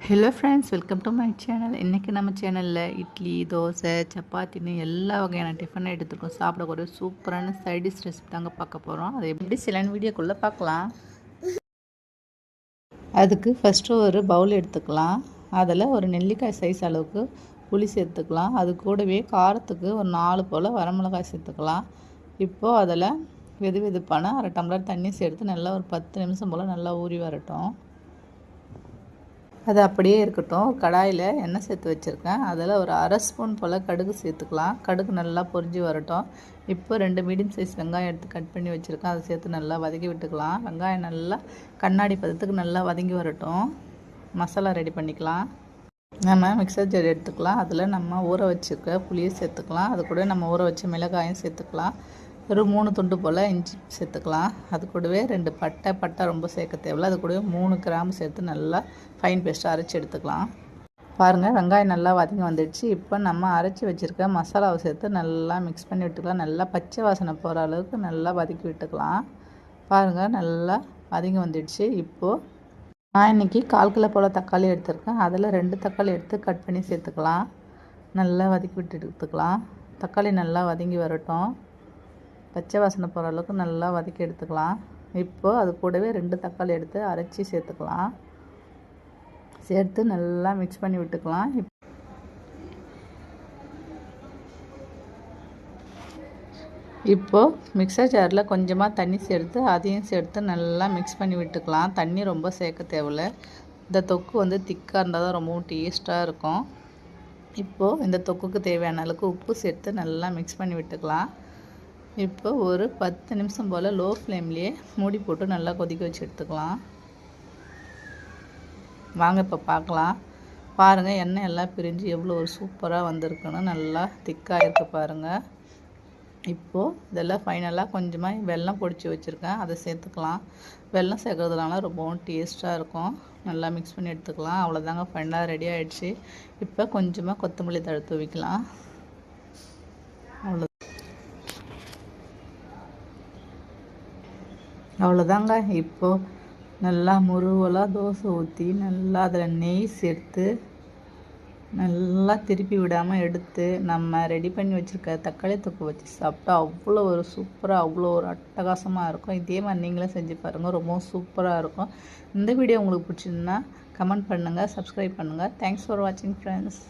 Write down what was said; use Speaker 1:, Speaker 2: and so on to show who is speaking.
Speaker 1: Hello friends welcome to my channel இன்றைக்கி நம்ம சேனலில் இட்லி தோசை சப்பாத்தின்னு எல்லா வகையான டிஃபனை எடுத்துருக்கோம். சாப்பிடக்கூடிய சூப்பரான சைடிஷ் ரெசிபி தாங்க பார்க்க போகிறோம் அது எப்படி சிலன் வீடியோக்குள்ளே பார்க்கலாம். அதுக்கு ஃபஸ்ட்டு ஒரு பவுல் எடுத்துக்கலாம். அதில் ஒரு நெல்லிக்காய் சைஸ் அளவுக்கு புளி சேர்த்துக்கலாம். அது கூடவே காரத்துக்கு ஒரு நாலு போல் வரமிளகாய் சேர்த்துக்கலாம். இப்போது அதில் வெது வெதுப்பான அரை டம்ளர் தண்ணி சேர்த்து நல்லா ஒரு பத்து நிமிஷம் போல் நல்லா ஊறி வரட்டும். அது அப்படியே இருக்கட்டும். கடாயில் எண்ணெய் சேர்த்து வச்சுருக்கேன். அதில் ஒரு அரை ஸ்பூன் போல் கடுகு சேர்த்துக்கலாம். கடுகு நல்லா பொரிஞ்சு வரட்டும். இப்போ ரெண்டு மீடியம் சைஸ் வெங்காயம் எடுத்து கட் பண்ணி வச்சுருக்கேன். அதை சேர்த்து நல்லா வதக்கி விட்டுக்கலாம். வெங்காயம் நல்லா கண்ணாடி பதத்துக்கு நல்லா வதங்கி வரட்டும். மசாலா ரெடி பண்ணிக்கலாம். நம்ம மிக்சர் ஜார் எடுத்துக்கலாம். அதில் நம்ம ஊற வச்சுருக்க புளியை சேர்த்துக்கலாம். அது கூட நம்ம ஊற வச்ச மிளகாயும் சேர்த்துக்கலாம். ஒரு மூணு துண்டு போல் இஞ்சி சேர்த்துக்கலாம். அது கூடவே ரெண்டு பட்டை பட்டை ரொம்ப சேர்க்க தேவையில்ல. அது கூடவே மூணு கிராம் சேர்த்து நல்லா ஃபைன் பேஸ்ட்டாக அரைச்சி எடுத்துக்கலாம். பாருங்கள் வெங்காயம் நல்லா வதங்கி வந்துடுச்சு. இப்போ நம்ம அரைச்சி வச்சுருக்க மசாலாவை சேர்த்து நல்லா மிக்ஸ் பண்ணி விட்டுக்கலாம். நல்லா பச்சை வாசனை போகிற அளவுக்கு நல்லா வதக்கி விட்டுக்கலாம். பாருங்கள் நல்லா வதங்கி வந்துடுச்சு. இப்போது நான் இன்றைக்கி கால் கிலோ போல் தக்காளி எடுத்திருக்கேன். அதில் ரெண்டு தக்காளி எடுத்து கட் பண்ணி சேர்த்துக்கலாம். நல்லா வதக்கி விட்டு எடுத்துக்கலாம். தக்காளி நல்லா வதங்கி வரட்டும். பச்சை வாசனை போகிற அளவுக்கு நல்லா வதக்கி எடுத்துக்கலாம். இப்போது அது கூடவே ரெண்டு தக்காளி எடுத்து அரைச்சி சேர்த்துக்கலாம். சேர்த்து நல்லா மிக்ஸ் பண்ணி விட்டுக்கலாம். இப் இப்போது மிக்சர் ஜாரில் கொஞ்சமாக தண்ணி சேர்த்து அதையும் சேர்த்து நல்லா மிக்ஸ் பண்ணி விட்டுக்கலாம். தண்ணி ரொம்ப சேர்க்க தேவையில்ல. இந்த தொக்கு வந்து திக்காக இருந்தால் தான் ரொம்பவும் டேஸ்ட்டாக இருக்கும். இப்போது இந்த தொக்குக்கு தேவையான அளவுக்கு உப்பு சேர்த்து நல்லா மிக்ஸ் பண்ணி விட்டுக்கலாம். இப்போ ஒரு பத்து நிமிஷம் போல் லோ ஃப்ளேம்லேயே மூடி போட்டு நல்லா கொதிக்க வச்சு எடுத்துக்கலாம். வாங்க இப்போ பார்க்கலாம். பாருங்கள் எண்ணெய் எல்லாம் பிரிஞ்சு எவ்வளோ ஒரு சூப்பராக வந்திருக்குன்னு நல்லா திக்காக இருக்கு பாருங்கள் இப்போது இதெல்லாம் ஃபைனலாக கொஞ்சமாக வெள்ளம் பொடிச்சு வச்சுருக்கேன். அதை சேர்த்துக்கலாம். வெல்லம் சேர்க்குறதுனால ரொம்பவும் டேஸ்ட்டாக இருக்கும். நல்லா மிக்ஸ் பண்ணி எடுத்துக்கலாம். அவ்வளோதாங்க ஃபைனலாக ரெடி ஆகிடுச்சு இப்போ கொஞ்சமாக கொத்தமல்லி தழுத்து வைக்கலாம் அவ்வளோ அவ்வளோதாங்க இப்போது நல்லா முருவலாக தோசை ஊற்றி நல்லா அதில் நெய் சேர்த்து நல்லா திருப்பி விடாமல் எடுத்து நம்ம ரெடி பண்ணி வச்சுருக்க தக்காளி தொக்கு வச்சு சாப்பிட்டா அவ்வளோ ஒரு சூப்பராக அவ்வளோ ஒரு அட்டகாசமாக இருக்கும். இதே மாதிரி நீங்களே செஞ்சு பாருங்கள் ரொம்பவும் சூப்பராக இருக்கும். இந்த வீடியோ உங்களுக்கு பிடிச்சிருந்தா கமெண்ட் பண்ணுங்கள் சப்ஸ்கிரைப் பண்ணுங்கள் தேங்க்ஸ் ஃபார் வாட்சிங் ஃப்ரெண்ட்ஸ்